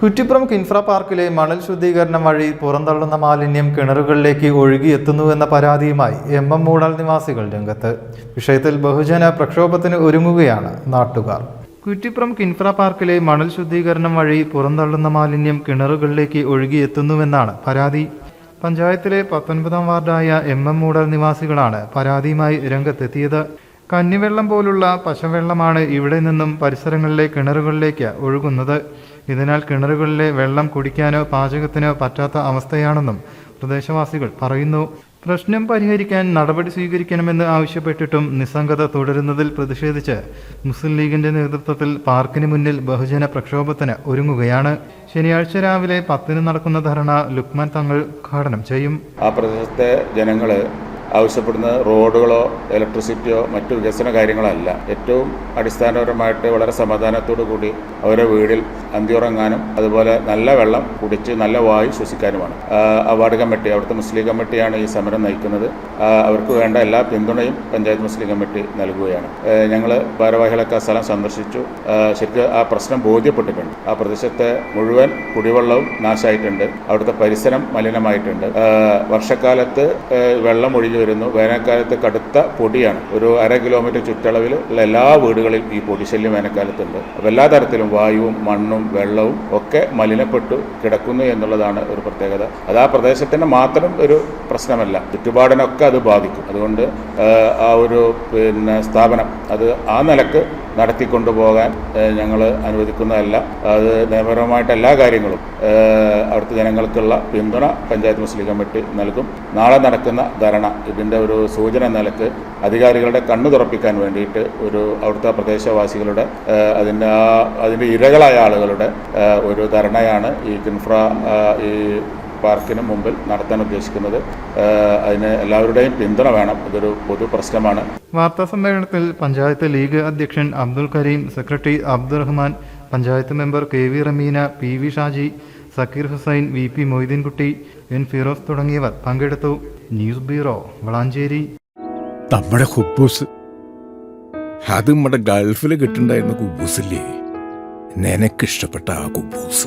കുറ്റിപ്പുറം കിൻഫ്ര പാർക്കിലെ മണൽ ശുദ്ധീകരണം വഴി പുറന്തള്ളുന്ന മാലിന്യം കിണറുകളിലേക്ക് ഒഴുകിയെത്തുന്നുവെന്ന പരാതിയുമായി എം എം മൂടാൽ നിവാസികൾ രംഗത്ത്. വിഷയത്തിൽ ബഹുജന പ്രക്ഷോഭത്തിന് ഒരുങ്ങുകയാണ് നാട്ടുകാർ. കുറ്റിപ്പുറം കിൻഫ്ര പാർക്കിലെ മണൽ ശുദ്ധീകരണം വഴി പുറന്തള്ളുന്ന മാലിന്യം കിണറുകളിലേക്ക് ഒഴുകിയെത്തുന്നുവെന്നാണ് പരാതി. പഞ്ചായത്തിലെ പത്തൊൻപതാം വാർഡായ എം എം മൂടൽ നിവാസികളാണ് പരാതിയുമായി രംഗത്തെത്തിയത്. കന്നിവെള്ളം പോലുള്ള പശവെള്ളമാണ് ഇവിടെ നിന്നും പരിസരങ്ങളിലെ കിണറുകളിലേക്ക് ഒഴുകുന്നത്. ഇതിനാൽ കിണറുകളിലെ വെള്ളം കുടിക്കാനോ പാചകത്തിനോ പറ്റാത്ത അവസ്ഥയാണെന്നും പ്രദേശവാസികൾ പറയുന്നു. പ്രശ്നം പരിഹരിക്കാൻ നടപടി സ്വീകരിക്കണമെന്ന് ആവശ്യപ്പെട്ടിട്ടും നിസ്സംഗത തുടരുന്നതിൽ പ്രതിഷേധിച്ച് മുസ്ലിം ലീഗിന്റെ നേതൃത്വത്തിൽ പാർക്കിന് മുന്നിൽ ബഹുജന പ്രക്ഷോഭത്തിന് ഒരുങ്ങുകയാണ്. ശനിയാഴ്ച രാവിലെ പത്തിന് നടക്കുന്ന ധർണ ലുക്മാൻ തങ്ങൾ ഉദ്ഘാടനം ചെയ്യും. ആ പ്രദേശത്തെ ജനങ്ങൾ ആവശ്യപ്പെടുന്നത് റോഡുകളോ ഇലക്ട്രിസിറ്റിയോ മറ്റു വികസന കാര്യങ്ങളല്ല. ഏറ്റവും അടിസ്ഥാനപരമായിട്ട് വളരെ സമാധാനത്തോടു കൂടി അവരുടെ വീടിൽ അന്തിയുറങ്ങാനും അതുപോലെ നല്ല വെള്ളം കുടിച്ച് നല്ല വായു ശ്വസിക്കാനുമാണ്. അവാർഡ് കമ്മിറ്റി അവിടുത്തെ മുസ്ലിം കമ്മിറ്റിയാണ് ഈ സമരം നയിക്കുന്നത്. അവർക്ക് വേണ്ട എല്ലാ പിന്തുണയും പഞ്ചായത്ത് മുസ്ലിം കമ്മിറ്റി നൽകുകയാണ്. ഞങ്ങൾ ഭാരവാഹികളൊക്കെ സ്ഥലം സന്ദർശിച്ചു. ശരിക്കും ആ പ്രശ്നം ബോധ്യപ്പെട്ടിട്ടുണ്ട്. ആ പ്രദേശത്തെ മുഴുവൻ കുടിവെള്ളവും നാശമായിട്ടുണ്ട് അവിടുത്തെ പരിസരം മലിനമായിട്ടുണ്ട്. വർഷക്കാലത്ത് വെള്ളം ഒഴുകി വരുന്നു. വേനൽക്കാലത്ത് കടുത്ത പൊടിയാണ്. ഒരു അര കിലോമീറ്റർ ചുറ്റളവിൽ ഉള്ള എല്ലാ വീടുകളിലും ഈ പൊടിശല്യം വേനൽക്കാലത്തുണ്ട്. അപ്പോൾ എല്ലാ തരത്തിലും വായുവും മണ്ണും വെള്ളവും ഒക്കെ മലിനപ്പെട്ടു കിടക്കുന്നു എന്നുള്ളതാണ് ഒരു പ്രത്യേകത. അത് ആ പ്രദേശത്തിന് മാത്രം ഒരു പ്രശ്നമല്ല. ചുറ്റുപാടിനൊക്കെ അത് ബാധിക്കും. അതുകൊണ്ട് ആ ഒരു പിന്നെ സ്ഥാപനം അത് ആ നിലയ്ക്ക് നടത്തിക്കൊണ്ടുപോകാൻ ഞങ്ങൾ അനുവദിക്കുന്നതല്ല. അത് നിയമപരമായിട്ട് എല്ലാ കാര്യങ്ങളും അവിടുത്തെ ജനങ്ങൾക്കുള്ള പിന്തുണ പഞ്ചായത്ത് മുസ്ലിം കമ്മിറ്റി നൽകും. നാളെ നടക്കുന്ന ധരണ ഇതിന്റെ ഒരു സൂചന നിലയ്ക്ക് അധികാരികളുടെ കണ്ണു തുറപ്പിക്കാൻ വേണ്ടിയിട്ട് ഒരു അവിടുത്തെ പ്രദേശവാസികളുടെ അതിന്റെ ആ അതിന്റെ ഇരകളായ ആളുകളുടെ ഒരു ധരണയാണ് ഈ കിൻഫ്ര ഈ പാർക്കിന് മുമ്പിൽ നടത്താൻ ഉദ്ദേശിക്കുന്നത്. അതിന് എല്ലാവരുടെയും പിന്തുണ വേണം. ഇതൊരു പൊതു പ്രശ്നമാണ്. വാർത്താ സമ്മേളനത്തിൽ പഞ്ചായത്ത് ലീഗ് അധ്യക്ഷൻ Abdul Kareem secretary Abdurahman panchayat member K V Rameena P V Shaji Zakir Hussain V P Moideenkutty N Firoz തുടങ്ങിയവർ പങ്കെടുത്തു. News bureau Valanchery. നമ്മുടെ ഹുബൂസ്. അത് നമ്മുടെ ഗൾഫിൽ കിട്ടുണ്ടായിരുന്ന കുബൂസില്ലേ? നിനക്കിഷ്ടപ്പെട്ട ആ കുബൂസ്.